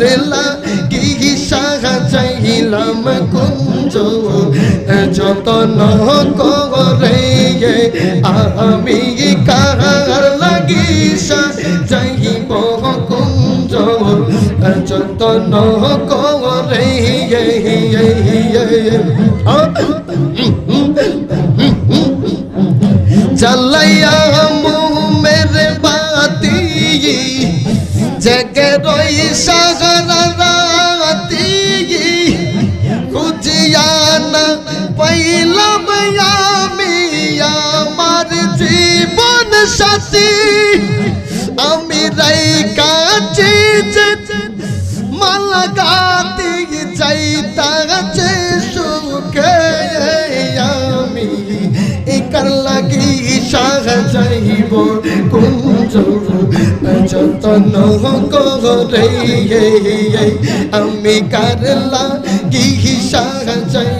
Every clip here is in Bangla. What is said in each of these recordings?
কারলা কি সাজাইলাম কুঞ্জ যতন করে আমি কার লাগি সাজাইব কুঞ্জ যতন করে জ্বালাইয়া মেরে বাতি জগে রই সাগরা রাতি সাথী আমি রাই কাছে মালা গাতি যাইতাছে সুখে আমি। একার লাগি সাজাইব কুঞ্জ যতন করে আমি কার লাগি সাজাইব কুঞ্জ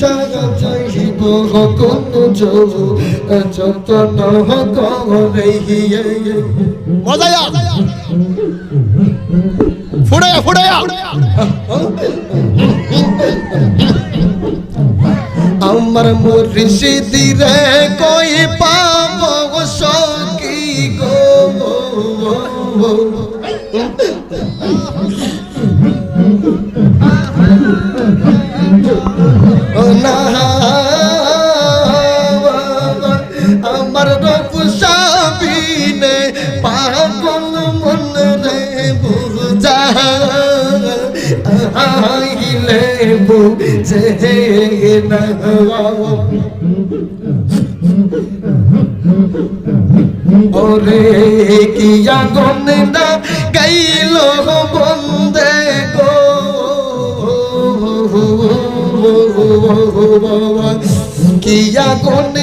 সাগা যাইব মজায়া। ফুড়ায়া ফুড়ায়া আমার মুর্শিদি রে কই আইলে বুঝে না ওরে কিয়া গনে না গাইল বন্দে গো। কিয়া গনিলা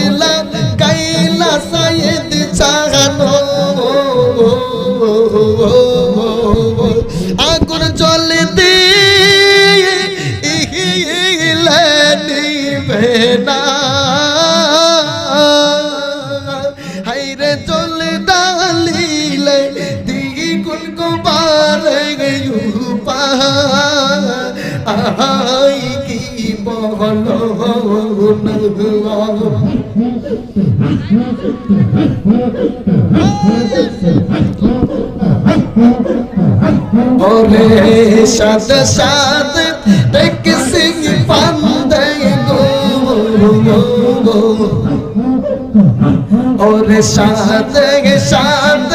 ওরে সাদ সাদ টেক সিং পান্দে গো ওরে সাদ সাদ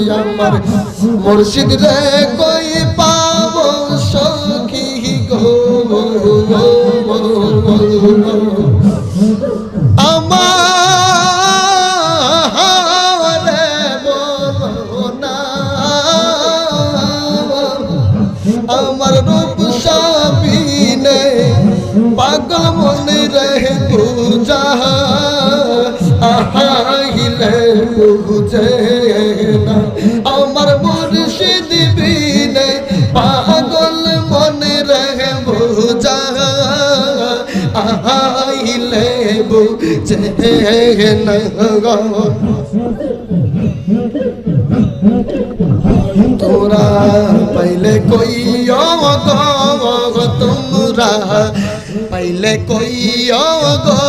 তুই আমার মুর্শিদ রে, কই পাব সখী গো আমার আমার রূপ সাবিনে পাগল মনে রহে পূজা আহাইলে জেন তোরা পহলে কই গো তোমরা পহলে কই গো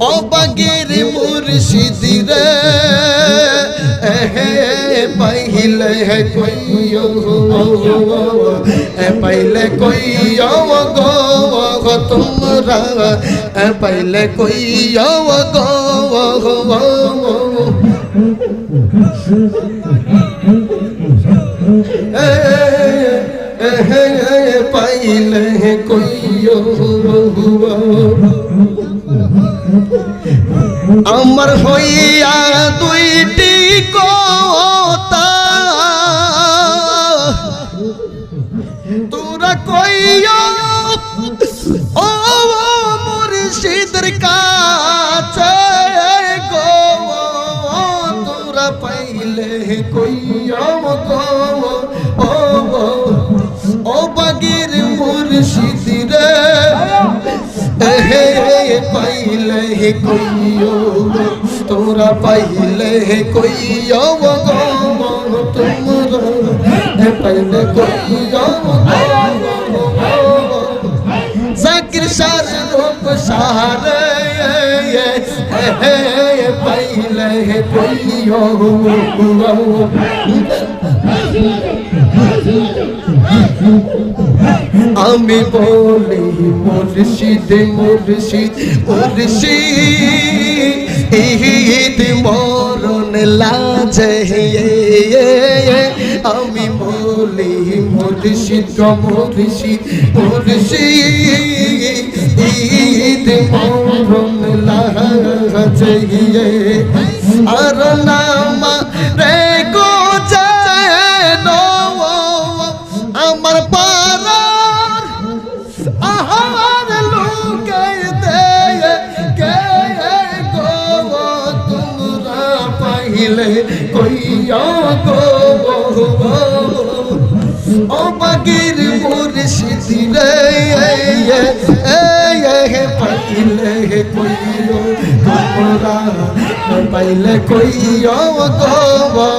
ও বগের মুর্শিদ রে পাইলে হে কইও এ পাইলে কইও গো? তোমরা। এ পাইলে কইও গো? পাইলে হে কইও আমার হইয়া তুই গো ও বাগির মুর্শিদ রে। হে পাইলে কইও তোরা পাইলে কইও গো তোমরা পাইলে কইও জাকির সার রূপ সারে পাইলে কইও আমি বলি, মুর্শিদ মুর্শিদ মুর্শিদ। ঈদ মরণ লাজে আমি বলি, মুর্শিদ মুর্শিদ মুর্শিদ। ঈদ মরণ লাজে আর নামা রে গো যেন আমার পারার আহার লোকে দে কে গো তোমরা পাইলে কইয়া গো ও বাগির মুর্শিদ রে পাইলে কইও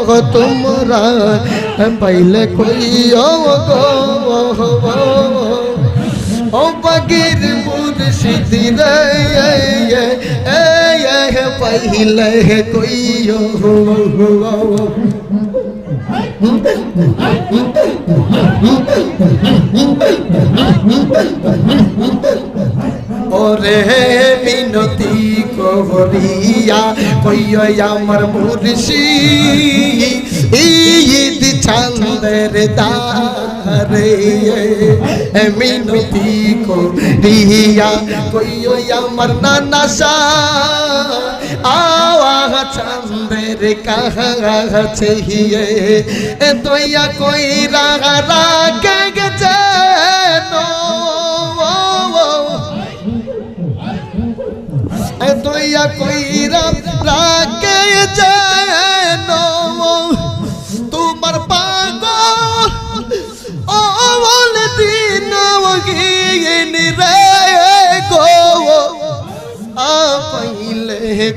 গো তোমরা পাইলে কইও গো ও বাগির মুর্শিদ রে পাইলে কইও ওরে মিনতি করিয়া কইয় আমার মুর্শি, ঈদ চান্দের দারে মিনতি করিয়া কইয় আমার নানা সা আওয়া চান্দের কাছে হিয়ে তোয়া কই রাগা রাগে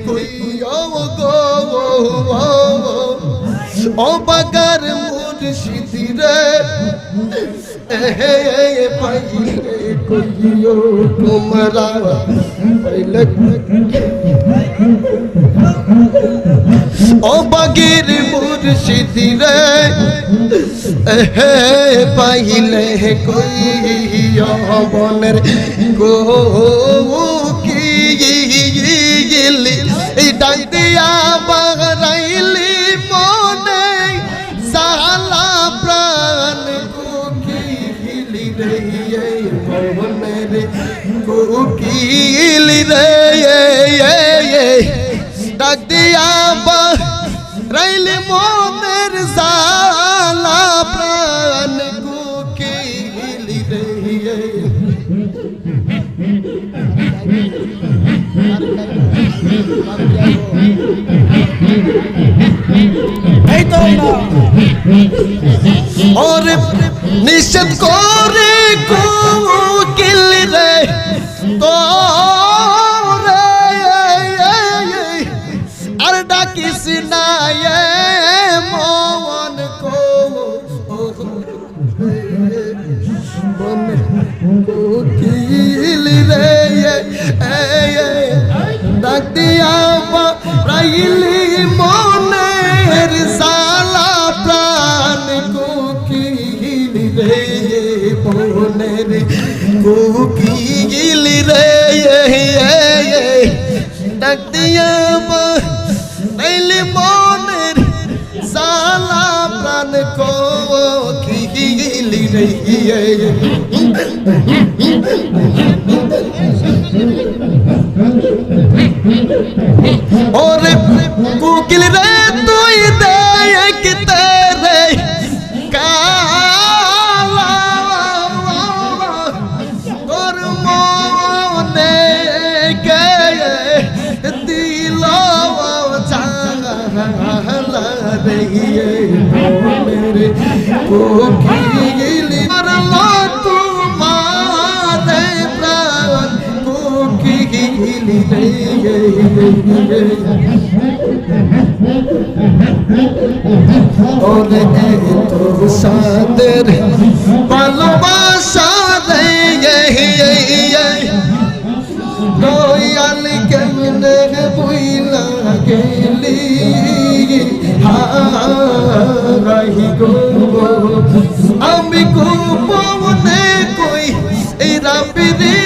কইও গো ও বাগার মুর্শিদ রে। পাইলে কইও তোমরা। পাইলে ও বাগির মুর্শিদ রে। পাইলে কইও বনের গো। কি গিলি এই ডাক দিয়া বাগরাইলি মনে, সালা প্রাণ কোকিলি রে মনের কোকিলি রে ডাক দিয়া বাগরাইলি মনের সালা এই তো ওর নিষেধ করে কোকিল রে তো কোকিল রে ডাক দিয়া প্রাইলি মনের সালা প্রাণ কোকিল রে ওরে কুকিল রে তুই তো সাদের ভালোবাসা রে কেমনে বুইলা গেলি হারাই গো আমি গোপনে কই এই রাবিরি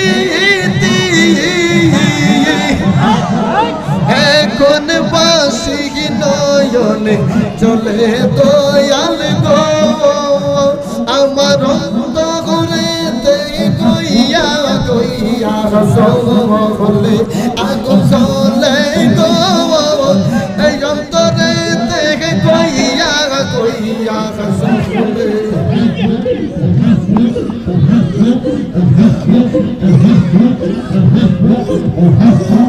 এখন বাসি নয়নে চলে দয়াল গইয়া সলে আগো চলে এই অন্তরে গইয়া গইয়া সলে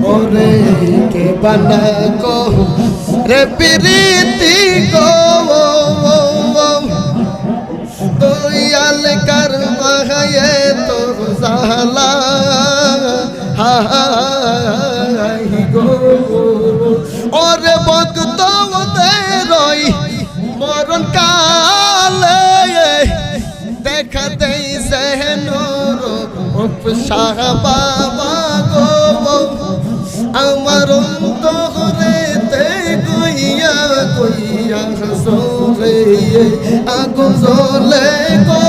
ওরে কে বানা কো রে প্রীতি গো দয়াল কর মহায়ে ওরে ভক্ত রই, মরণ কালে দেখা দেই সেহনুর উপসাহ বাবা গো আমার অন্তরে তে গইয়া গইয়া সোরে আগো জলে গো।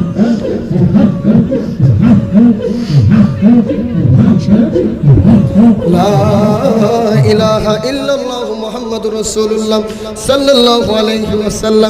ইলাহা রসুল্লাহ সাল্লাহ ওয়াসাল্লাম।